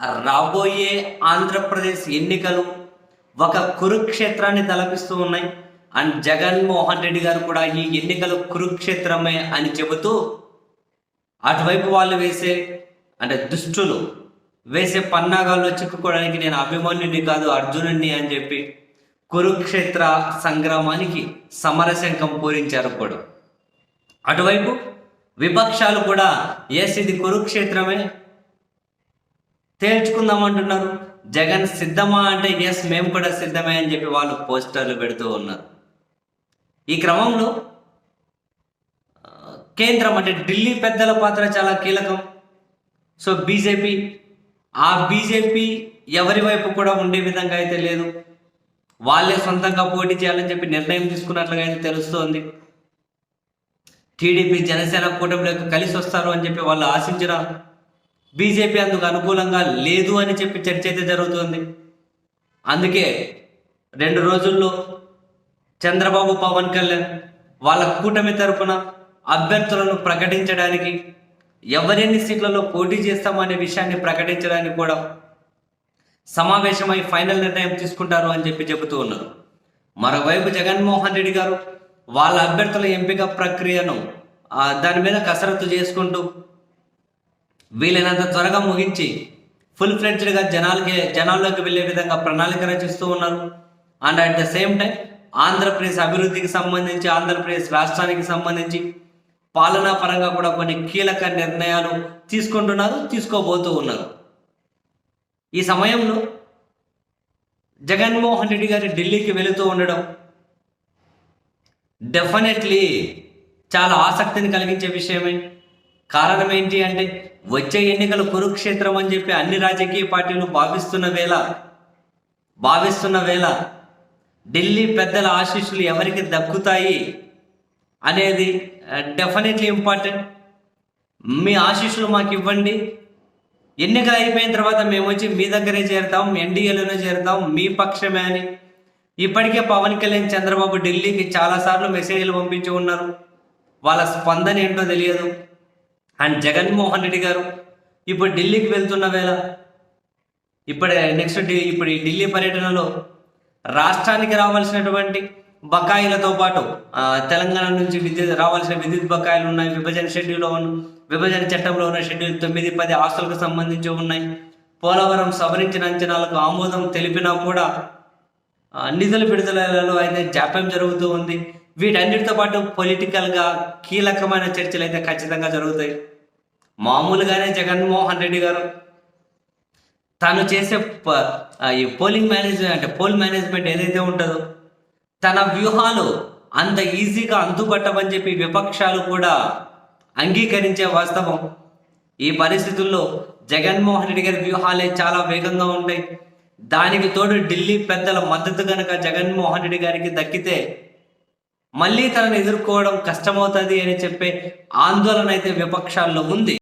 రాబోయే ఆంధ్రప్రదేశ్ ఎన్నికలు ఒక కురుక్షేత్రాన్ని తలపిస్తూ ఉన్నాయి. అండ్ జగన్మోహన్ రెడ్డి గారు కూడా ఈ ఎన్నికలు కురుక్షేత్రమే అని చెబుతూ అటువైపు వాళ్ళు వేసే అంటే దుష్టులు వేసే పన్నాగాల్లో చిక్కుకోవడానికి నేను అభిమన్యుని కాదు అర్జునుడిని అని చెప్పి కురుక్షేత్ర సంగ్రామానికి సమరశంఖం పూరించారు కూడా. అటువైపు విపక్షాలు కూడా ఎస్ ఇది కురుక్షేత్రమే? తేల్చుకుందాం అంటున్నారు. జగన్ సిద్ధమా అంటే ఎస్ మేము కూడా సిద్ధమే అని చెప్పి వాళ్ళు పోస్టర్లు పెడుతూ ఉన్నారు. ఈ క్రమంలో కేంద్రం అంటే ఢిల్లీ పెద్దల పాత్ర చాలా కీలకం. సో బీజేపీ ఆ బీజేపీ ఎవరి వైపు కూడా ఉండే విధంగా అయితే లేదు. వాళ్ళే సొంతంగా పోటీ చేయాలని చెప్పి నిర్ణయం తీసుకున్నట్లుగా అయితే తెలుస్తోంది. టీడీపీ జనసేన కూటమిలోకి కలిసి వస్తారు అని చెప్పి వాళ్ళు ఆశించిన బీజేపీ అందుకు అనుకూలంగా లేదు అని చెప్పి చర్చ అయితే జరుగుతుంది. అందుకే రెండు రోజుల్లో చంద్రబాబు పవన్ కళ్యాణ్ వాళ్ళ కూటమి తరపున అభ్యర్థులను ప్రకటించడానికి ఎవరెన్ని సీట్లలో పోటీ చేస్తామనే విషయాన్ని ప్రకటించడానికి కూడా సమావేశమై ఫైనల్ నిర్ణయం తీసుకుంటారు అని చెప్పి చెబుతూ ఉన్నారు. మరోవైపు జగన్మోహన్ రెడ్డి గారు వాళ్ళ అభ్యర్థుల ఎంపిక ప్రక్రియను దాని మీద కసరత్తు చేసుకుంటూ వీలైనంత త్వరగా ముగించి ఫుల్ ఫ్లెడ్జ్డ్గా జనాలకి జనాల్లోకి వెళ్ళే విధంగా ప్రణాళిక రచిస్తూ ఉన్నారు. And at the same time Andhra Pradesh అభివృద్ధికి సంబంధించి ఆంధ్రప్రదేశ్ రాష్ట్రానికి సంబంధించి పాలనా పరంగా కూడా కొన్ని కీలక నిర్ణయాలు తీసుకుంటున్నారు తీసుకోబోతూ ఉన్నారు. ఈ సమయంలో జగన్మోహన్ రెడ్డి గారి ఢిల్లీకి వెళుతూ ఉండడం డెఫినెట్లీ చాలా ఆసక్తిని కలిగించే విషయమే. కారణం ఏంటి అంటే వచ్చే ఎన్నికలు కురుక్షేత్రం అని చెప్పి అన్ని రాజకీయ పార్టీలు భావిస్తున్న వేళ భావిస్తున్న వేళ ఢిల్లీ పెద్దల ఆశీస్సులు ఎవరికి దక్కుతాయి అనేది డెఫినెట్లీ ఇంపార్టెంట్ మీ ఆశీస్సులు మాకు ఇవ్వండి. ఎన్నికలు అయిపోయిన తర్వాత మేము వచ్చి మీ దగ్గరే చేరుతాం ఎన్డీఏలోనే చేరుతాం మీ పక్షమే అని. ఇప్పటికే పవన్ కళ్యాణ్ చంద్రబాబు ఢిల్లీకి చాలాసార్లు మెసేజ్లు పంపించి ఉన్నారు. వాళ్ళ స్పందన ఏంటో తెలియదు. అండ్ జగన్మోహన్ రెడ్డి గారు ఇప్పుడు ఢిల్లీకి వెళ్తున్న వేళ ఇప్పుడే నెక్స్ట్ ఇప్పుడు ఈ ఢిల్లీ పర్యటనలో రాష్ట్రానికి రావాల్సినటువంటి బకాయిలతో పాటు తెలంగాణ నుంచి విద్యుత్ రావాల్సిన విద్యుత్ బకాయిలు ఉన్నాయి విభజన షెడ్యూల్లో ఉన్న విభజన చట్టంలో ఉన్న షెడ్యూల్ తొమ్మిది పది ఆస్తులకు సంబంధించి ఉన్నాయి. పోలవరం సవరించిన అంచనాలకు ఆమోదం తెలిపినా కూడా నిధుల విడుదలలో అయితే జాప్యం జరుగుతూ ఉంది. వీటన్నిటితో పాటు పొలిటికల్గా కీలకమైన చర్చలు అయితే ఖచ్చితంగా జరుగుతాయి. మామూలుగానే జగన్మోహన్ రెడ్డి గారు తను చేసే ప- ఈ పోలింగ్ మేనేజ్మెంట్ అంటే పోల్ మేనేజ్మెంట్ ఏదైతే ఉంటుందో తన వ్యూహాలు అంత ఈజీగా అందుబట్టమని చెప్పి విపక్షాలు కూడా అంగీకరించే వాస్తవం. ఈ పరిస్థితుల్లో జగన్మోహన్ రెడ్డి గారి వ్యూహాలే చాలా వేగంగా ఉంటాయి. దానికి తోడు ఢిల్లీ పెద్దల మద్దతు కనుక జగన్మోహన్ రెడ్డి గారికి దక్కితే మళ్ళీ తనను ఎదుర్కోవడం కష్టమవుతుంది అని చెప్పే ఆందోళన అయితే విపక్షాల్లో ఉంది.